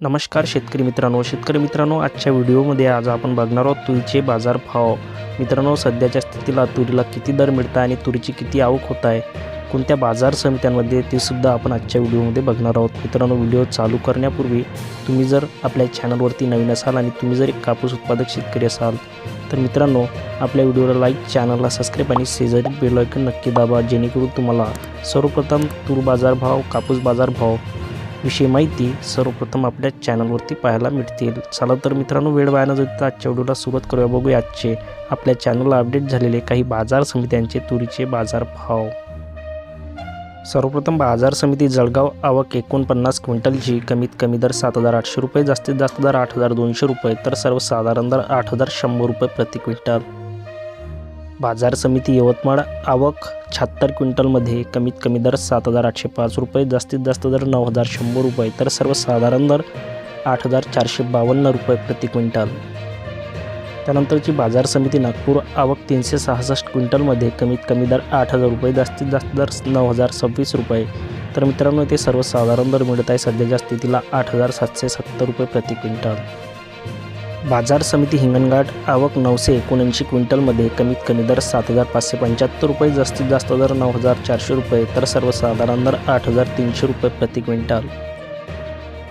नमस्कार शेतकरी मित्रांनो. शेतकरी मित्रांनो आजच्या व्हिडिओमध्ये आज आपण बघणार आहोत तुरीचे बाजारभाव. मित्रांनो सध्याच्या स्थितीला तुरीला किती दर मिळत आहे आणि तुरीची किती आवक होत आहे कोणत्या बाजार समित्यांमध्ये ते सुद्धा आपण आजच्या व्हिडिओमध्ये बघणार आहोत. मित्रांनो व्हिडिओ चालू करण्यापूर्वी तुम्ही जर आपल्या चॅनलवरती नवीन असाल आणि तुम्ही जर एक कापूस उत्पादक शेतकरी असाल तर मित्रांनो आपल्या व्हिडिओला लाईक चॅनलला सबस्क्राईब आणि शेजारी बेलायकन नक्की दाबा जेणेकरून तुम्हाला सर्वप्रथम तूर बाजारभाव कापूस बाजारभाव विषयी माहिती सर्वप्रथम आपल्या चॅनलवरती पाहायला मिळतील. चला तर मित्रांनो वेळ वाया न जाता आजच्या व्हिडिओला सुरुवात करूया. बघूया आजचे आपल्या चॅनलला अपडेट झालेले काही बाजार समित्यांचे तुरीचे बाजार भाव सर्वप्रथम बाजार समिती जळगाव आवक एकोणपन्नास क्विंटलची कमीत कमी दर सात हजार आठशे रुपये जास्तीत जास्त दर आठ हजार दोनशे रुपये तर सर्वसाधारण दर आठ हजार शंभर रुपये प्रति क्विंटल. बाजार समिती यवतमाळ आवक शहात्तर क्विंटलमध्ये कमीत कमी दर सात हजार आठशे पाच रुपये जास्तीत जास्त दर नऊ हजार शंभर रुपये तर सर्वसाधारण दर आठ हजार चारशे बावन्न रुपये प्रति क्विंटल. त्यानंतरची बाजार समिती नागपूर आवक तीनशे सहासष्ट क्विंटलमध्ये कमीत कमी दर आठ हजार रुपये जास्तीत जास्त दर नऊ हजार सव्वीस रुपये. तर मित्रांनो इथे सर्वसाधारण दर मिळत आहे. सध्याच्या स्थितीला आठ हजार सातशे सत्तर रुपये प्रति क्विंटल. बाजार समिती हिंगणघाट आवक नऊशे एकोणऐंशी क्विंटलमध्ये कमीत कमी दर सात हजार पाचशे पंच्याहत्तर रुपये जास्तीत जास्त दर नऊ हजार चारशे रुपये तर सर्वसाधारण दर आठ हजार तीनशे रुपये प्रति क्विंटल.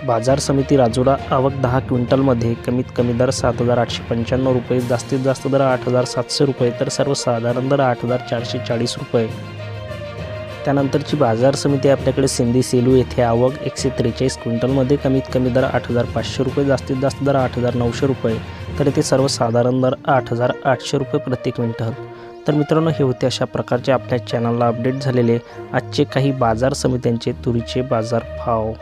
बाजार समिती राजोडा आवक दहा क्विंटलमध्ये कमीत कमी दर सात हजार आठशे पंच्याण्णव रुपये जास्तीत जास्त दर आठ हजार सातशे रुपये तर सर्वसाधारण दर आठ हजार चारशे चाळीस रुपये. त्यानंतरची बाजार समिती आपल्याकडे सिंधी सेलू येथे आवक एकशे त्रेचाळीस क्विंटलमध्ये कमीत कमी दर आठ हजार पाचशे रुपये जास्तीत जास्त दर आठ हजार नऊशे रुपये तर येथे सर्वसाधारण दर आठ हजार आठशे रुपये प्रति क्विंटल. तर मित्रांनो हे होते अशा प्रकारचे आपल्या चॅनलला अपडेट झालेले आजचे काही बाजार समित्यांचे तुरीचे बाजार भाव.